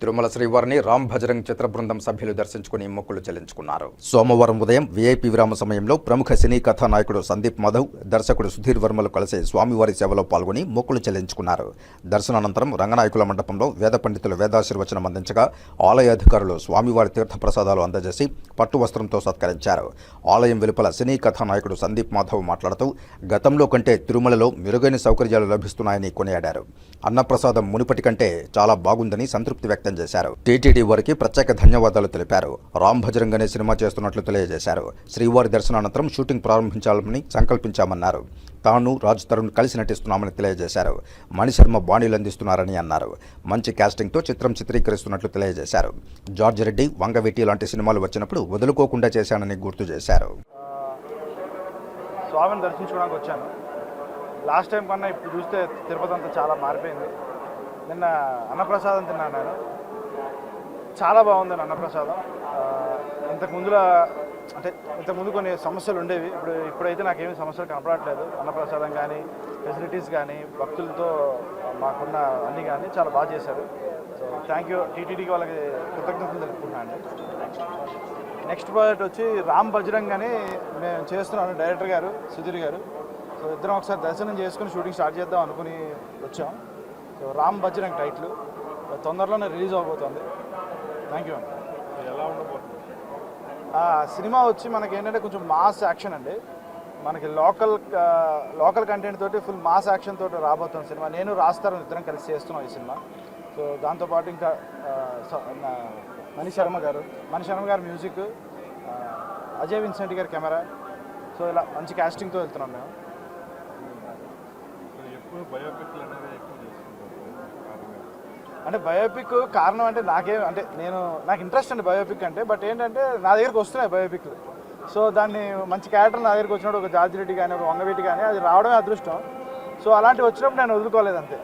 తిరుమల శ్రీవారిని రామ్ భజరంగ్ చిత్ర బృందం సభ్యులు దర్శించుకుని మొక్కులు చెల్లించుకున్నారు. సోమవారం ఉదయం వీఐపీ విరామ సమయంలో ప్రముఖ సినీ కథానాయకుడు సందీప్ మాధవ్ దర్శకుడు సుధీర్ వర్మలు కలిసి స్వామివారి సేవలో పాల్గొని మొక్కులు చెల్లించుకున్నారు. దర్శనానంతరం రంగనాయకుల మండపంలో వేద పండితులు వేదాశీర్వచనం అందించగా ఆలయ అధికారులు స్వామివారి తీర్థప్రసాదాలు అందజేసి పట్టు వస్త్రంతో సత్కరించారు. ఆలయం వెలుపల సినీ కథానాయకుడు సందీప్ మాధవ్ మాట్లాడుతూ గతంలో కంటే తిరుమలలో మెరుగైన సౌకర్యాలు లభిస్తున్నాయని కొనియాడారు. అన్నప్రసాదం మునుపటి కంటే చాలా బాగుందని సంతృప్తి వ్యక్తం చేశారు. టీటీడీ వారికి ప్రత్యేక ధన్యవాదాలు తెలిపారు. రామ్ భజరంగ్ అనే సినిమా చేస్తున్నట్లు తెలియజేశారు. శ్రీవారి దర్శనానంతరం షూటింగ్ ప్రారంభించాలని సంకల్పించామన్నారు. తాను రాజ్ తరుణ్ కలిసి నటిస్తున్నామని తెలియజేశారు. మణిశర్మ బాణీలు అందిస్తున్నారని అన్నారు. మంచి క్యాస్టింగ్తో చిత్రం చిత్రీకరిస్తున్నట్లు తెలియజేశారు. జార్జ్ రెడ్డి వంగవీటి లాంటి సినిమాలు వచ్చినప్పుడు వదులుకోకుండా చేశానని గుర్తు చేశారు. స్వామిని దర్శించుకోవడానికి వచ్చాను. లాస్ట్ టైం కన్నా ఇప్పుడు చూస్తే తిరుపతి అంతా చాలా మారిపోయింది. నిన్న అన్నప్రసాదం తిన్నాను నేను. చాలా బాగుంది అన్నప్రసాదం. ఇంతకు ముందులా అంటే ఇంతకుముందు కొన్ని సమస్యలు ఉండేవి. ఇప్పుడు ఇప్పుడైతే నాకేమి సమస్యలు కనపడట్లేదు. అన్నప్రసాదం కానీ ఫెసిలిటీస్ కానీ భక్తులతో మాకున్న అన్నీ కానీ చాలా బాగా చేశారు. సో థ్యాంక్ యూ టీటీడీకి వాళ్ళకి కృతజ్ఞతలు తెలుపుకున్నాను నెక్స్ట్ ప్రాజెక్ట్ వచ్చి రామ్ బజరంగ్ అని మేము చేస్తున్నాను డైరెక్టర్ గారు సుధీర్ గారు. సో ఇద్దరం ఒకసారి దర్శనం చేసుకుని షూటింగ్ స్టార్ట్ చేద్దాం అనుకుని వచ్చాం. రామ్ బజరంగ్ టైటిల్. తొందరలోనే రిలీజ్ అవబోతుంది. థ్యాంక్ యూ అండి ఎలా ఉండబోతుంది? సినిమా వచ్చి మనకి ఏంటంటే కొంచెం మాస్ యాక్షన్ అండి. మనకి లోకల్ లోకల్ కంటెంట్ తోటి ఫుల్ మాస్ యాక్షన్ తోటి రాబోతుంది సినిమా. నేను రాస్తారు ఇద్దరం కలిసి చేస్తున్నాం ఈ సినిమా. సో దాంతోపాటు ఇంకా మణి శర్మ గారు. మణి శర్మ గారు మ్యూజిక్ అజయ్ విన్సెంట్ గారి కెమెరా సో ఇలా మంచి కాస్టింగ్తో వెళ్తున్నాం మేము. బయోపిక్లు. అంటే బయోపిక్ కారణం అంటే నాకే అంటే నేను నాకు ఇంట్రెస్ట్ అండి బయోపిక్ అంటే బట్ ఏంటంటే నా దగ్గరికి వస్తున్నాయి బయోపిక్లు సో దాన్ని మంచి క్యారెక్టర్ నా దగ్గరికి వచ్చినప్పుడు ఒక జార్జ్ రెడ్డి కానీ ఒక వంగవీటి కానీ అది రావడమే అదృష్టం. సో అలాంటివి వచ్చినప్పుడు నేను వదులుకోలేదు అంతే.